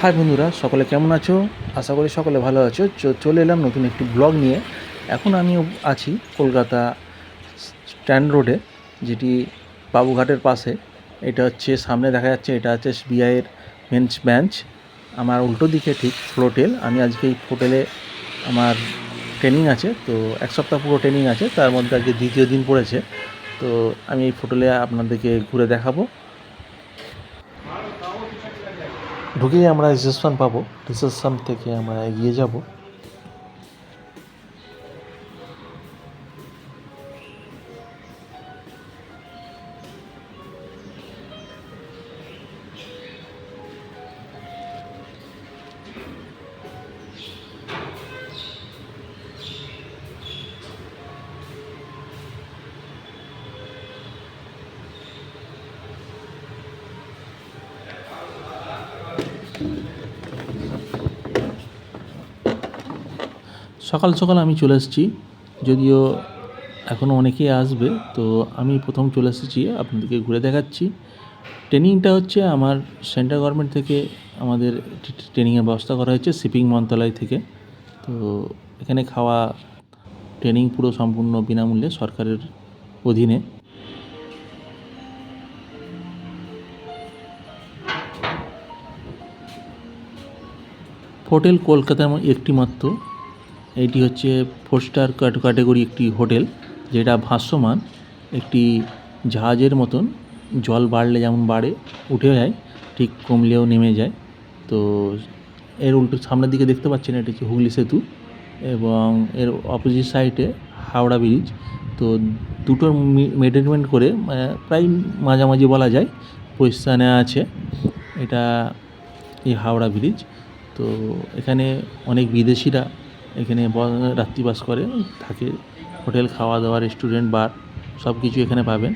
High বন্ধুরা, সকলে কেমন আছো? আশা করি সকলে ভালো আছো। চলে এলাম নতুন একটি ব্লগ নিয়ে। এখন আমি আছি কলকাতা স্ট্যান্ড রোডে, যেটি বাবুঘাটের পাশে। এটা হচ্ছে সামনে দেখা যাচ্ছে, এটা হচ্ছে এসবিআইয়ের মেন্স ব্যাঞ্চ আমার উল্টো দিকে ঠিক হোটেল আমি আজকে এই হোটেলে আমার ট্রেনিং আছে, তো এক সপ্তাহ পুরো ট্রেনিং আছে। তার মধ্যে আজকে দ্বিতীয় দিন পড়েছে। তো আমি এই হোটেলে আপনাদেরকে ঘুরে দেখাবো। ঢুকেই আমরা রিসেপশন পাবো রিসেপশন থেকে আমরা এগিয়ে যাব। সকাল সকাল আমি চলে এসেছি। যদিও এখনও অনেকেই আসবে, তো আমি প্রথম চলে এসেছি, আপনাদেরকে ঘুরে দেখাচ্ছি। ট্রেনিংটা হচ্ছে আমার সেন্ট্রাল গভর্নমেন্ট থেকে আমাদের ট্রেনিংয়ের ব্যবস্থা করা হয়েছে শিপিং মন্ত্রণালয় থেকে। তো এখানে খাওয়া, ট্রেনিং পুরো সম্পূর্ণ বিনামূল্যে সরকারের অধীনে। হোটেল কলকাতার একটি মাত্র এটি হচ্ছে ফোর স্টার ক্যাটাগরি একটি হোটেল, যেটা ভাসমান একটি জাহাজের মতন। জল বাড়লে যেমন বাড়ে উঠে যায়, ঠিক কমলেও নেমে যায়। তো এর উল্টো সামনের দিকে দেখতে পাচ্ছেন, এটি হচ্ছে হুগলি সেতু এবং এর অপোজিট সাইডে হাওড়া ব্রিজ তো দুটোর মেজারমেন্ট করে প্রায় মাঝামাঝি বলা যায় পজিশানে আছে। এটা এই হাওড়া ব্রিজ তো এখানে অনেক বিদেশিরা এখানে রাত্রিবাস করে, থাকে। হোটেল খাওয়া দাওয়া রেস্টুরেন্ট, বার সব কিছু এখানে পাবেন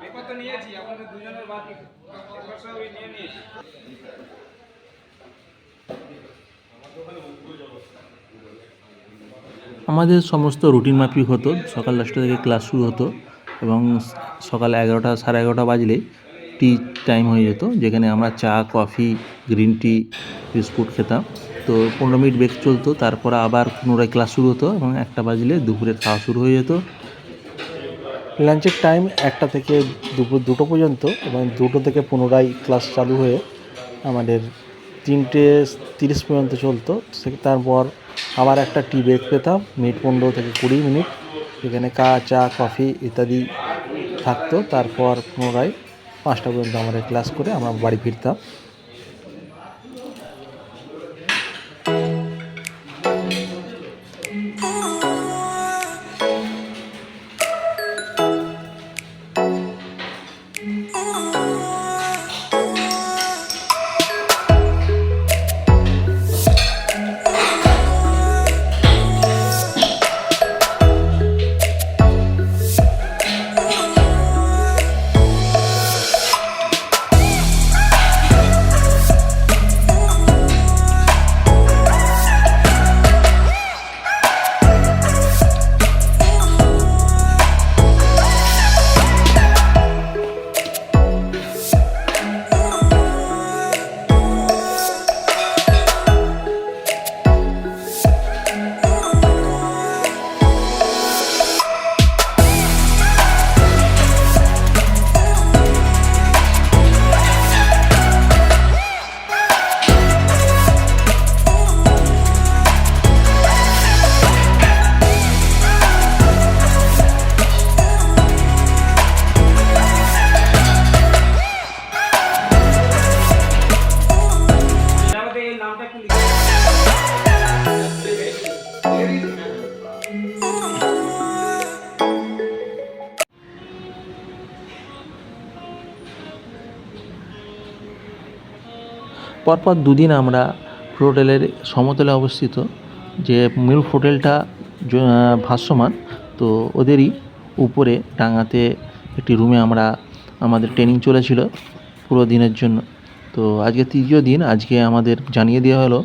পেপার তো নিয়েছি আপনাদের দুজনের বাদ পেপার সব নিয়ে নিয়েছি আমাদের সমস্ত রুটিন মাফিক হতো। সকাল দশটা থেকে ক্লাস শুরু হতো এবং সকাল এগারোটা, সাড়ে এগারোটা বাজলে টি টাইম হয়ে যেত, যেখানে আমরা চা, কফি, গ্রিন টি, বিস্কুট খেতাম। তো পনেরো মিনিট ব্রেক চলতো, তারপরে আবার পুনরায় ক্লাস শুরু হতো এবং একটা বাজলে দুপুরের খাওয়া শুরু হয়ে যেত। লাঞ্চের টাইম একটা থেকে দুপুর দুটো পর্যন্ত এবং দুটো থেকে পুনরায় ক্লাস চালু হয়ে আমাদের তিনটে তিরিশ পর্যন্ত চলতো। তারপর আবার একটা টি ব্রেক পেতাম, মিনিট পনেরো থেকে কুড়ি মিনিট। এখানে চা চা কফি ইত্যাদি থাকতো। তারপর পুনরায় পাঁচটা পর্যন্ত আমাদের ক্লাস করে আমরা বাড়ি ফিরতাম। পরপর দুদিন আমরা হোটেলের সমতলে অবস্থিত যে মিল্ক হোটেলটা জ- ভাসমান, তো ওদেরই উপরে টাঙাতে একটি রুমে আমরা, আমাদের ট্রেনিং চলেছিল পুরো দিনের জন্য। তো আজকে তৃতীয় দিন, আজকে আমাদের জানিয়ে দেওয়া হলো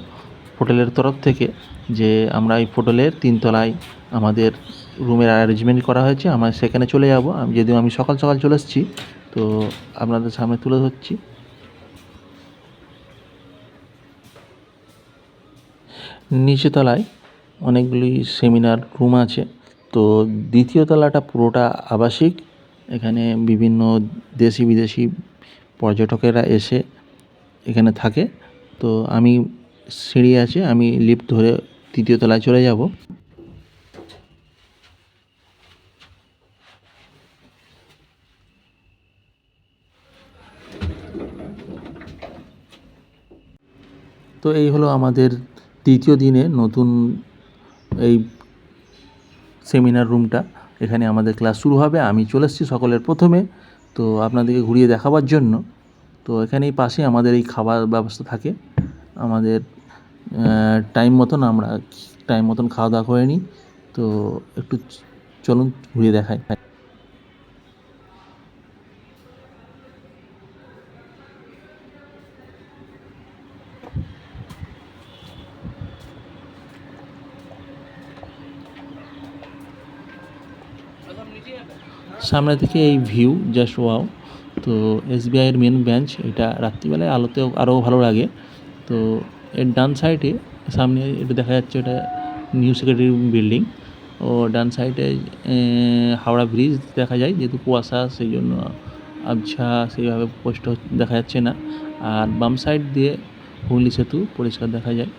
হোটেলের তরফ থেকে যে আমরা এই হোটেলের তিনতলায় আমাদের রুমের অ্যারেঞ্জমেন্ট করা হয়েছে। আমরা সেখানে চলে যাব। আমি, যদিও আমি সকাল সকাল চলে এসেছি, তো আপনাদের সামনে তুলে ধরছি। নিচে তলায় অনেকগুলি সেমিনার রুম আছে। তো দ্বিতীয় তলাটা পুরোটা আবাসিক। এখানে বিভিন্ন দেশি বিদেশি পর্যটকেরা এসে এখানে থাকে। তো আমি সিঁড়ি আছে, আমি লিফট ধরে তৃতীয় তলায় চলে যাব। তো এই হলো আমাদের তৃতীয় দিনে নতুন এই সেমিনার রুমটা এখানে আমাদের ক্লাস শুরু হবে। আমি চলে এসেছি সকলের প্রথমে। তো আপনাদেরকে ঘুরিয়ে দেখাবার জন্য। তো এখানেই পাশে আমাদের এই খাবার ব্যবস্থা থাকে। আমাদের টাইম মতন আমরা টাইম মতন খাওয়া দাওয়া করে নিই। তো একটু চলুন, ঘুরিয়ে দেখাই। সামনে থেকে এই ভিউ জাস্ট ওয়াও তো এসবিআইয়ের মেন ব্রাঞ্চ এটা রাত্রিবেলায় আলোতেও আরও ভালো লাগে। তো এর ডান সাইডে সামনে এটা দেখা যাচ্ছে এটা নিউ সেক্রেটারি বিল্ডিং ও ডান সাইডে হাওড়া ব্রিজ দেখা যায়, যেহেতু কুয়াশা, সেই জন্য আবছা সেইভাবে স্পষ্ট দেখা যাচ্ছে না। আর বাম সাইড দিয়ে হুগলি সেতু পরিষ্কার দেখা যায়।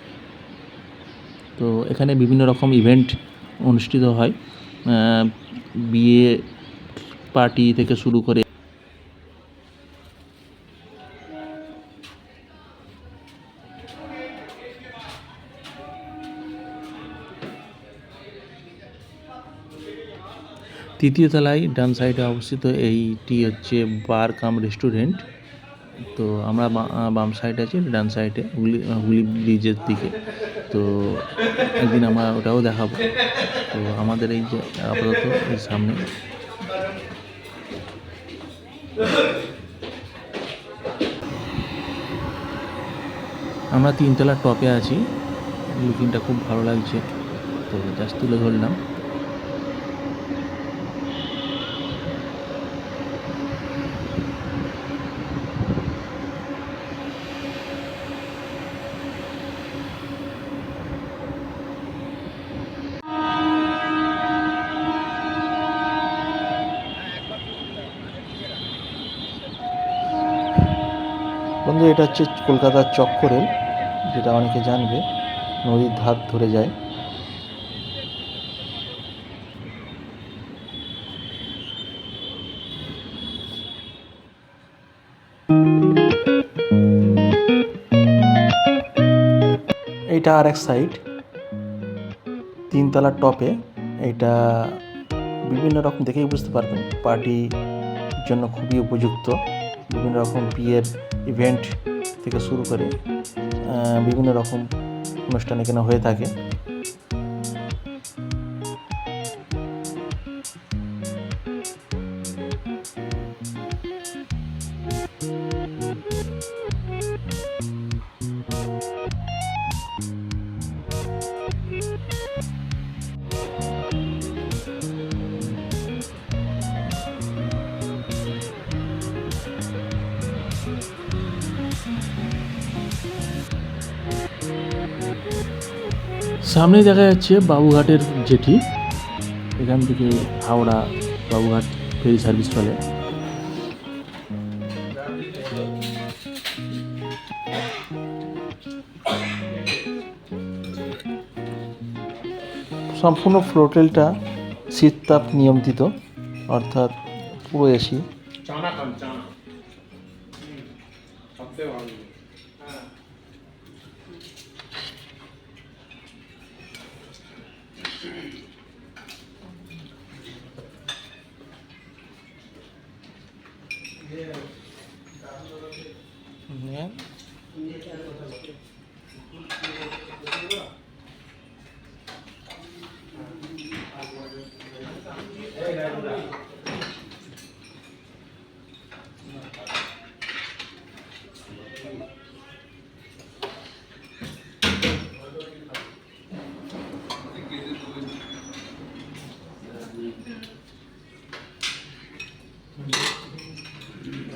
তো এখানে বিভিন্ন রকম ইভেন্ট অনুষ্ঠিত হয়। বিয়ে পার্টি থেকে শুরু করে তৃতীয় তলায় ডান সাইডে অবস্থিত এইটি হচ্ছে বার কাম রেস্টুরেন্ট। তো আমরা বাম সাইড আছে, ডান সাইডে হুগলি হুগলি ব্রিজের দিকে। তো একদিন আমরা ওটাও দেখাবো। তো আমাদের এই যে আপাতত সামনে। আমরা তিনতলার টপে আছি। লুকিংটা খুব ভালো লাগছে। তো জাস্ট তুলে ধরলাম। বন্ধু এটা হচ্ছে কলকাতার চক্করেল যেটা অনেকে জানবে, নদীর ধার ধরে যায়। এইটা আর এক সাইড, তিনতলার টপে। এটা বিভিন্ন রকম দেখেই বুঝতে পারবেন, পার্টির জন্য খুবই উপযুক্ত। বিভিন্ন রকম বিয়ের ইভেন্ট থেকে শুরু করে বিভিন্ন রকম অনুষ্ঠান এখানে হয়ে থাকে। সামনে দেখা যাচ্ছে বাবুঘাটের জেটি। এখান থেকে হাওড়া বাবুঘাট ফেরি সার্ভিস চলে। সম্পূর্ণ ফ্লোটেলটা শীততাপ নিয়ন্ত্রিত, অর্থাৎ পুরো এসি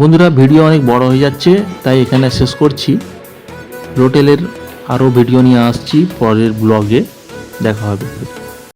বন্ধুরা, ভিডিও অনেক বড় হয়ে যাচ্ছে, তাই এখানে শেষ করছি। রোটেলের আরও ভিডিও নিয়ে আসছি পরের ব্লগে, দেখা হবে।